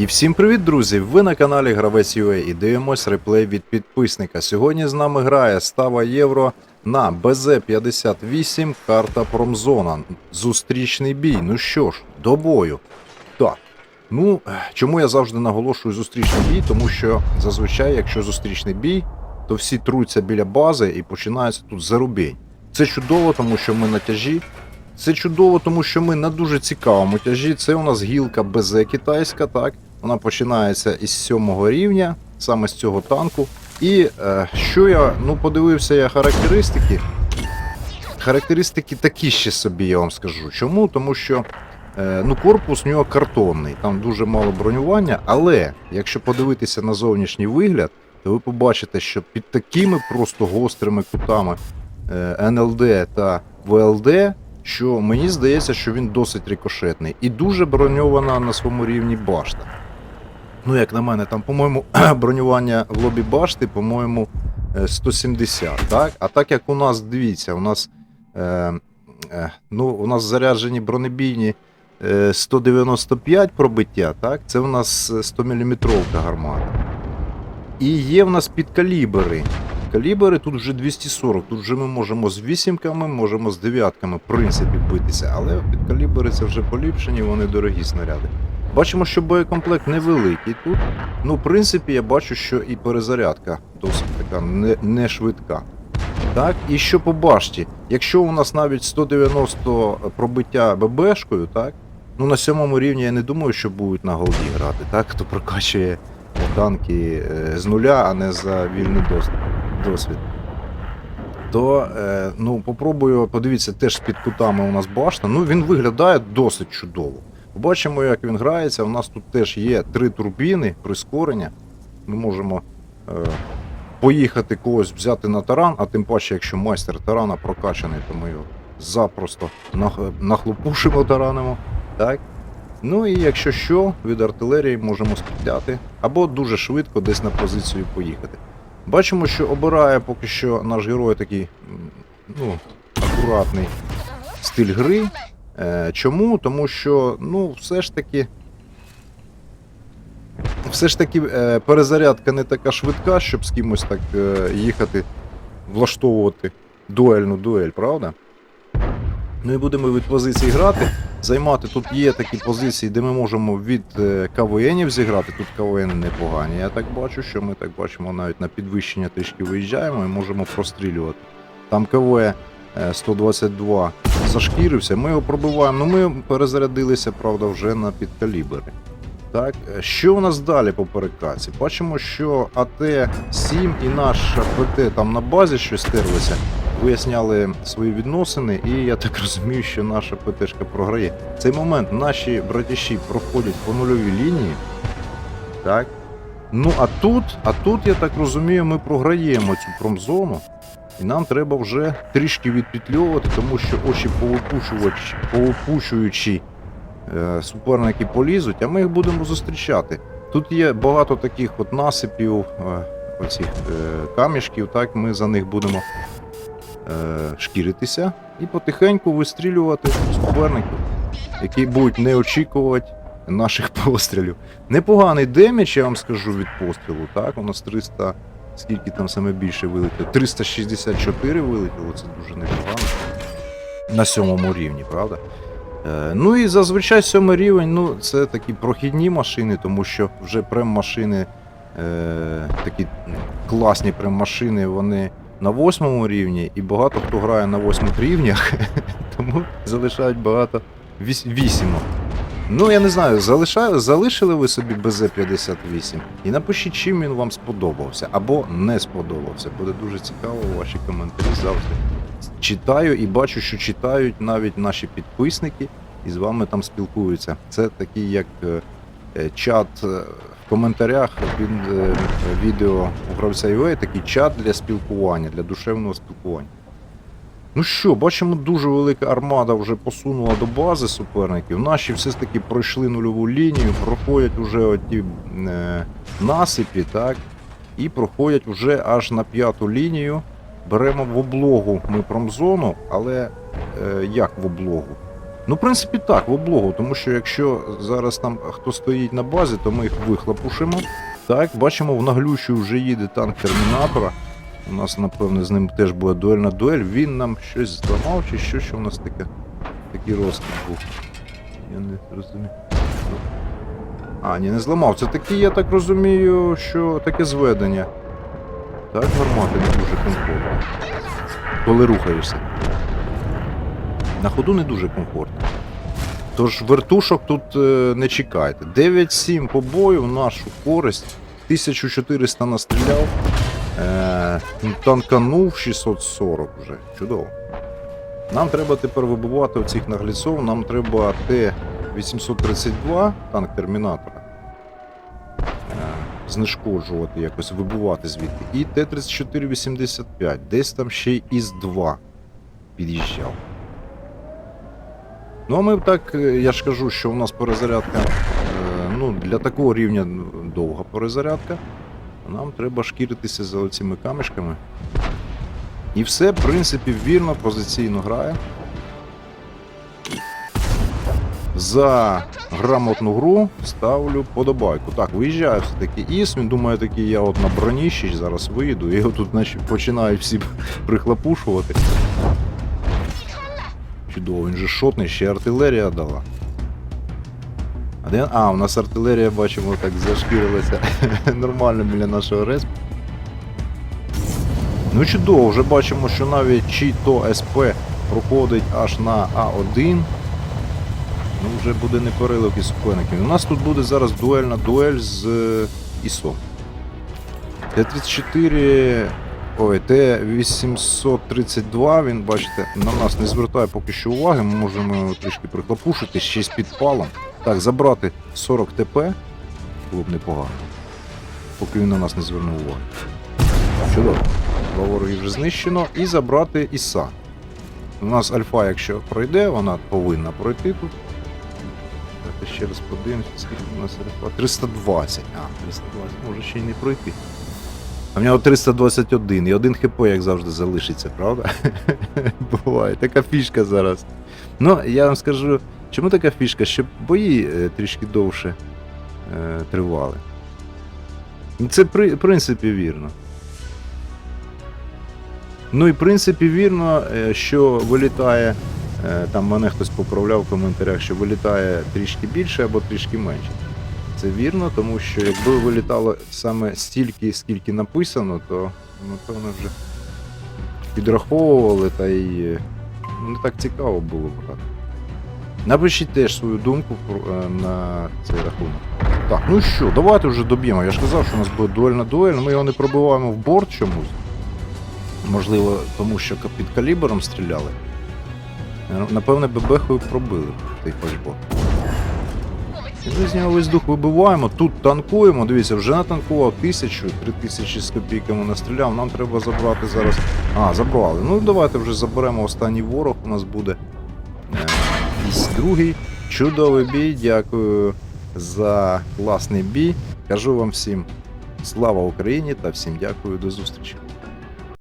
І всім привіт, друзі! Ви на каналі Гравець UA і дивимось реплей від підписника. Сьогодні з нами грає Става Євро на БЗ-58 карта Промзона. Зустрічний бій. Ну що ж, до бою. Так. Ну, чому я завжди наголошую зустрічний бій? Тому що зазвичай, якщо зустрічний бій, то всі труться біля бази і починається тут зарубінь. Це чудово, тому що ми на тяжі. Це чудово, тому що ми на дуже цікавому тяжі. Це у нас гілка БЗ китайська, так. Вона починається із сьомого рівня, саме з цього танку. І е, що я ну подивився я характеристики. Характеристики такі ще собі, я вам скажу. Чому? Тому що е, ну, корпус у нього картонний, там дуже мало бронювання, але якщо подивитися на зовнішній вигляд, то ви побачите, що під такими просто гострими кутами е, НЛД та ВЛД, що мені здається, що він досить рикошетний і дуже броньована на своєму рівні башта. Ну, як на мене, там, по-моєму, бронювання в лобі башти, по-моєму, е, 170, так? А так як у нас, дивіться, у нас, е, е, ну, у нас заряджені бронебійні е, 195 пробиття, так? Це у нас 100 мм гармата. І є в нас підкалібри. Калібри тут вже 240, тут вже ми можемо з вісімками, можемо з дев'ятками, в принципі, битися, але підкалібри це вже поліпшені, вони дорогі снаряди. Бачимо, що боєкомплект невеликий тут. Ну, в принципі, я бачу, що і перезарядка досить така не, не швидка. Так, і що по башті? Якщо у нас навіть 190 пробиття ББшкою, так, ну на сьомому рівні я не думаю, що будуть на голді грати, так, хто прокачує танки е, з нуля, а не за вільний досвід. Досвід. То, е, ну, попробую, подивіться, теж з-під кутами у нас башта. Ну, він виглядає досить чудово. Побачимо, як він грається. У нас тут теж є три турбіни, прискорення. Ми можемо е, поїхати когось взяти на таран, а тим паче, якщо майстер тарана прокачаний, то ми його запросто нах- нахлопушимо таранимо. Так? Ну і якщо що, від артилерії можемо стріляти, або дуже швидко десь на позицію поїхати. Бачимо, що обирає поки що наш герой такий ну, акуратний стиль гри. Е, Чому? Тому що, ну, все ж таки. Все ж таки е, перезарядка не така швидка, щоб з кимось так е, їхати, влаштовувати дуельну дуель, правда? Ну і будемо від позицій грати. Займати тут є такі позиції, де ми можемо від е, КВНів зіграти. Тут КВН непогані. Я так бачу, що ми так бачимо навіть на підвищення трішки виїжджаємо і можемо прострілювати. Там КВ е, 122 зашкірився, ми його пробиваємо. Ну ми перезарядилися, правда, вже на підкалібри. Так, е, що у нас далі по перекаці? Бачимо, що АТ-7 і наш ПТ там на базі щось стерлися, виясняли свої відносини, і я так розумію, що наша ПТшка програє. В цей момент наші братіші проходять по нульовій лінії. Так. Ну а тут, а тут, я так розумію, ми програємо цю промзону. І нам треба вже трішки відпетльовувати, тому що очі повипушуючі е, суперники полізуть, а ми їх будемо зустрічати. Тут є багато таких от насипів, е, оцих е, камішків, так ми за них будемо шкіритися і потихеньку вистрілювати суперників, які будуть не очікувати наших пострілів. Непоганий демідж, я вам скажу, від пострілу. Так, у нас 300, скільки там саме більше вилетіло? 364 вилетіло, це дуже непогано. На сьомому рівні, правда? Е, Ну і зазвичай сьомий рівень, ну це такі прохідні машини, тому що вже прем-машини, е, такі класні прем-машини, вони на восьмому рівні, і багато хто грає на восьмих рівнях, тому залишають багато віс- вісімок. Ну, я не знаю, залишаю, залишили ви собі БЗ-58 і напишіть, чим він вам сподобався або не сподобався. Буде дуже цікаво ваші коментарі завжди. Читаю і бачу, що читають навіть наші підписники і з вами там спілкуються. Це такий як е, е, чат е, в коментарях під е, відео у гравця UA, такий чат для спілкування, для душевного спілкування. Ну що, бачимо, дуже велика армада вже посунула до бази суперників. Наші все ж таки пройшли нульову лінію, проходять уже оті е, насипі, так? І проходять вже аж на п'яту лінію. Беремо в облогу ми промзону, але е, як в облогу? Ну, в принципі, так, в облогу, тому що якщо зараз там хто стоїть на базі, то ми їх вихлопушимо. Так, бачимо, в наглющу вже їде танк термінатора. У нас, напевне, з ним теж буде дуельна дуель. Він нам щось зламав, чи що, що у нас таке? Такий розкид був. Я не розумію. А, ні, не зламав. Це такі, я так розумію, що таке зведення. Так, гармати не дуже комфортно. Коли рухаєшся. На ходу не дуже комфортно. Тож вертушок тут е, не чекайте. 9-7 по бою в нашу користь. 1400 настріляв. Е, танканув 640 вже. Чудово. Нам треба тепер вибивати оцих нагліців. Нам треба Т-832, танк термінатора. Е, знешкоджувати якось, вибивати звідти. І Т-3485. Десь там ще й ІС-2 під'їжджав. Ну, а ми так, е, я ж кажу, що у нас перезарядка е, ну, для такого рівня довга перезарядка. Нам треба шкіритися за оцими камешками. І все, в принципі, вірно, позиційно грає. За грамотну гру ставлю подобайку. Так, виїжджає все-таки Іс. Він думає, такий, я от на броніщі зараз виїду, і його тут значить, починають всі прихлопушувати. Чудово, він же шотний, ще артилерія дала. А, де... а, у нас артилерія, бачимо, так зашкірилася нормально біля нашого респ. Ну чудово, вже бачимо, що навіть чи то СП проходить аж на А1. Ну, вже буде не перелик із суперників. У нас тут буде зараз дуельна дуель з ІСО. Т-34. Ой, Т-832, він, бачите, на нас не звертає поки що уваги, ми можемо його трішки прихлопушити, ще з підпалом. Так, забрати 40 ТП було б непогано. Поки він на нас не звернув уваги. Чудово. Два ворогів вже знищено. І забрати Іса. У нас альфа, якщо пройде, вона повинна пройти тут. Давайте ще раз подивимося, скільки у нас альфа. 320. А, 320, може ще й не пройти. А в нього 321 і один хп, як завжди, залишиться, правда? Буває, така фішка зараз. Ну, я вам скажу, чому така фішка? Щоб бої е, трішки довше е, тривали. Це при, принципі вірно. Ну і в принципі вірно, е, що вилітає. е, Там мене хтось поправляв в коментарях, що вилітає трішки більше або трішки менше. Це вірно, тому що якби вилітало саме стільки, скільки написано, то напевно вже підраховували та й ну, не так цікаво було б так. Напишіть теж свою думку е, на цей рахунок. Так, ну що, давайте вже доб'ємо. Я ж казав, що у нас буде дуельна дуель, ми його не пробиваємо в борт чомусь. Можливо, тому що під калібром стріляли. Напевне, бебехою пробили той фальшбот. Ми з нього весь дух вибиваємо, тут танкуємо. Дивіться, вже натанкував тисячу, три тисячі з копійками настріляв. Нам треба забрати зараз. А, забрали. Ну давайте вже заберемо останній ворог. У нас буде е, другий. Чудовий бій. Дякую за класний бій. Кажу вам всім слава Україні та всім дякую до зустрічі.